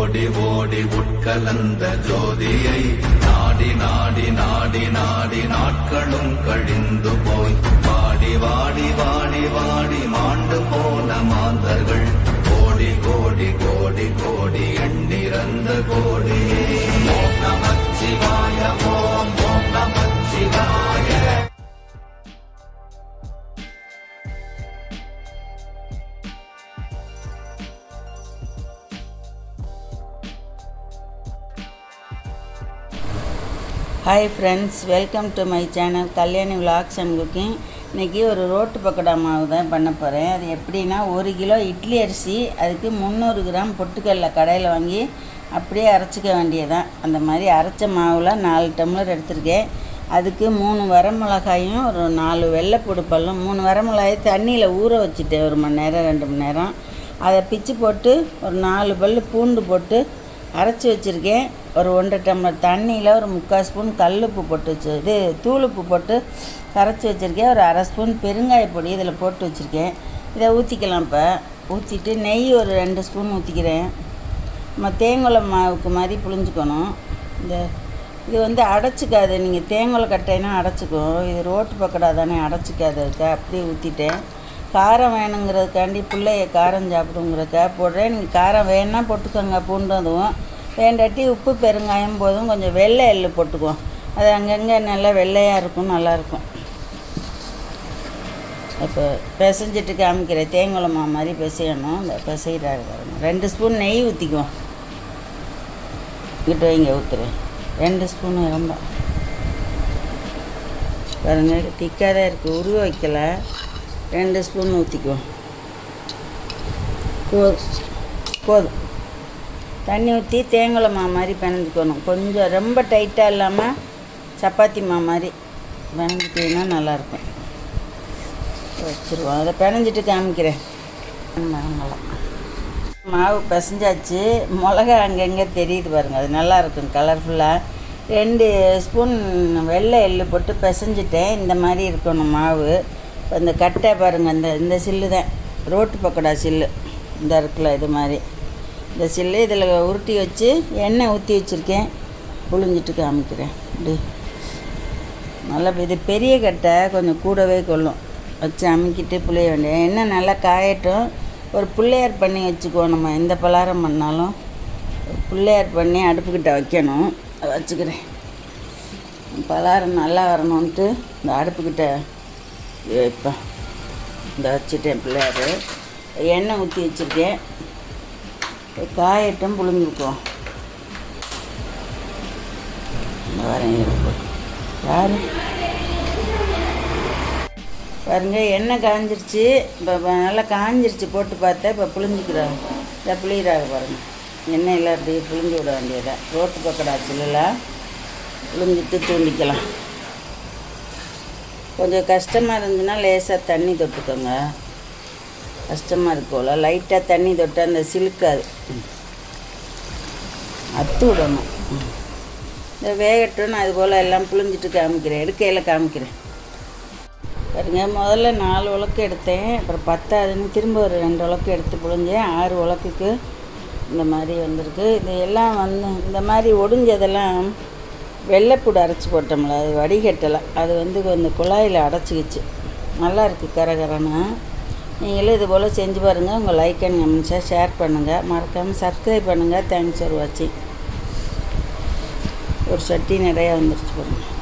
ஓடி ஓடி உட்கலந்த ஜோதியை நாடி hi friends welcome to my channel Kalyani vlogs and cooking இன்றைக்கி ஒரு ரோட்டு பக்கோடா மாவு தான் பண்ண போகிறேன் அது எப்படின்னா ஒரு கிலோ இட்லி அரிசி அதுக்கு முந்நூறு கிராம் பொட்டுக்கடலை கடையில் வாங்கி அப்படியே அரைச்சிக்க வேண்டியதான் அந்த மாதிரி அரைச்ச மாவில் நாலு டம்ளர் எடுத்திருக்கேன். அதுக்கு மூணு வரமிளகாயும் ஒரு நாலு வெள்ளைப்பூடு பல்லும் மூணு வரமிளகாயை தண்ணியில் ஊற வச்சுட்டேன் ஒரு மணி நேரம் ரெண்டு மணி நேரம். அதை பிச்சு போட்டு ஒரு நாலு பல் பூண்டு போட்டு அரைச்சி வச்சுருக்கேன். ஒரு ஒன்றரை டம்ளர் தண்ணியில் ஒரு முக்கால் ஸ்பூன் கல்லுப்பு போட்டு வச்சு இது தூளுப்பு போட்டு கரைச்சி வச்சுருக்கேன். ஒரு அரை ஸ்பூன் பெருங்காய பொடி இதில் போட்டு வச்சுருக்கேன். இதை ஊற்றிக்கலாம் இப்போ. ஊற்றிட்டு நெய் ஒரு ரெண்டு ஸ்பூன் ஊற்றிக்கிறேன் நம்ம தேங்குளம் மாவுக்கு மாதிரி புழிஞ்சுக்கணும். இந்த இது வந்து அடைச்சிக்காது நீங்கள் தேங்குளம் கட்டைனா அடைச்சிக்கும் இது ரோட்டு பக்கடா தானே அடைச்சிக்காது இருக்கா அப்படியே ஊற்றிட்டேன் காரம் வேணுங்கிறதுக்காண்டி பிள்ளைய காரம் சாப்பிடுங்கிறதுக்காக போடுறேன். நீங்கள் காரம் வேணால் போட்டுக்கோங்க பூண்டு அதுவும் வேண்டாட்டி உப்பு பெருங்காயம் போதும். கொஞ்சம் வெள்ளை எள்ளு போட்டுக்குவோம். அது அங்கங்கே நல்லா வெள்ளையாக இருக்கும் நல்லாயிருக்கும் இப்போ பிசைஞ்சிட்டு காமிக்கிறேன். தேங்குளமா மாதிரி பிசையணும். இந்த பிசைகிறாரு பாருங்க. ரெண்டு ஸ்பூன் நெய் ஊற்றிக்குவோம் இங்கிட்ட வைங்க ஊற்றுறேன் ரெண்டு ஸ்பூன் ரொம்ப பாருங்க திக்காக தான் இருக்குது உருவ வைக்கல. ரெண்டு ஸ்பூன் ஊற்றிக்குவோம் போதும். போதும். தண்ணி ஊற்றி தேங்காய் மா மாதிரி பிணைஞ்சிக்கணும். கொஞ்சம் ரொம்ப டைட்டாக இல்லாமல் சப்பாத்தி மா மாதிரி பிணைஞ்சிட்டிங்கன்னா நல்லாயிருக்கும். வச்சுருவோம். அதை பிணைஞ்சிட்டு காமிக்கிறேன். மரங்களாம் மாவு பிசைஞ்சாச்சு. மிளகா அங்கங்கே தெரியுது பாருங்கள் அது நல்லாயிருக்கும். கலர்ஃபுல்லாக ரெண்டு ஸ்பூன் வெள்ளை எள்ளு போட்டு பிசைஞ்சிட்டேன். இந்த மாதிரி இருக்கணும் மாவு. இந்த கட்டை பாருங்கள் இந்த இந்த சில்லு தான். ரோட்டு பக்கோடா சில்லு. இந்த இருக்குல்ல இது மாதிரி. இந்த சில்லு இதில் உருட்டி வச்சு எண்ணெய் ஊற்றி வச்சுருக்கேன். புழிஞ்சிட்டு காமிக்கிறேன். இப்படி நல்லா இது பெரிய கட்டை கொஞ்சம் கூடவே கொள்ளும். வச்சு அமுக்கிட்டு புளிய வேண்டிய எண்ணெய் நல்லா காயட்டும். ஒரு பிள்ளையார் பண்ணி வச்சுக்குவோம் நம்ம எந்த பலகாரம் பண்ணாலும். பிள்ளையார் பண்ணி அடுப்புக்கிட்ட வைக்கணும். அதை வச்சுக்கிறேன். பலகாரம் நல்லா வரணுன்ட்டு இந்த அடுப்புக்கிட்ட இப்போ இந்த வச்சுட்டேன் பிள்ளையார் எண்ணெய் ஊற்றி வச்சுருக்கேன். காயட்டும் புழிஞ்சுக்குவோம் இந்த வரேன் யார்? பாருங்க எண்ணெய் காஞ்சிருச்சு. இப்போ நல்லா காஞ்சிருச்சு போட்டு பார்த்தா இப்போ புளிஞ்சிக்கிறாங்க இதை புளியிறாங்க பாருங்கள் எண்ணெயில் அப்படியே புளிஞ்சு விட வேண்டியதா. ரோட்டு பக்கடா சில்லாம் புளிஞ்சிட்டு தூண்டிக்கலாம். கொஞ்சம் கஷ்டமாக இருந்துச்சுன்னா லேசாக தண்ணி தொட்டுக்கோங்க. கஷ்டமாக இருக்கோல லைட்டாக தண்ணி தொட்டு அந்த சிலுக்காது. அத்து விடணும். இந்த வேகட்டும் நான் இது போல் எல்லாம் புழிஞ்சிட்டு காமிக்கிறேன். எடுக்கையில் காமிக்கிறேன். பாருங்க முதல்ல நாலு உலக்கு எடுத்தேன். அப்புறம் பத்தாதுன்னு திரும்ப ஒரு ரெண்டு உலக்கு எடுத்து புழிஞ்சேன். ஆறு உலக்குக்கு இந்த மாதிரி வந்திருக்கு. இது எல்லாம் வந்து இந்த மாதிரி ஒடிஞ்சதெல்லாம் வெள்ளைப்பூடு அரைச்சி போட்டோம்ல அது வடிகட்டலை. அது வந்து கொஞ்சம் குழாயில் அடைச்சிக்கிச்சு. நல்லா இருக்குது கரகரன்னு. நீங்களும் இது போல் செஞ்சு பாருங்கள் உங்கள் லைக் அண்ட் கமெண்ட்ஸாக ஷேர் பண்ணுங்கள் மறக்காமல் சப்ஸ்கிரைப் பண்ணுங்கள் தேங்க்ஸ் ஃபார் வாட்சிங் ஒரு சட்டி நிறையா வந்துருச்சு பாருங்கள்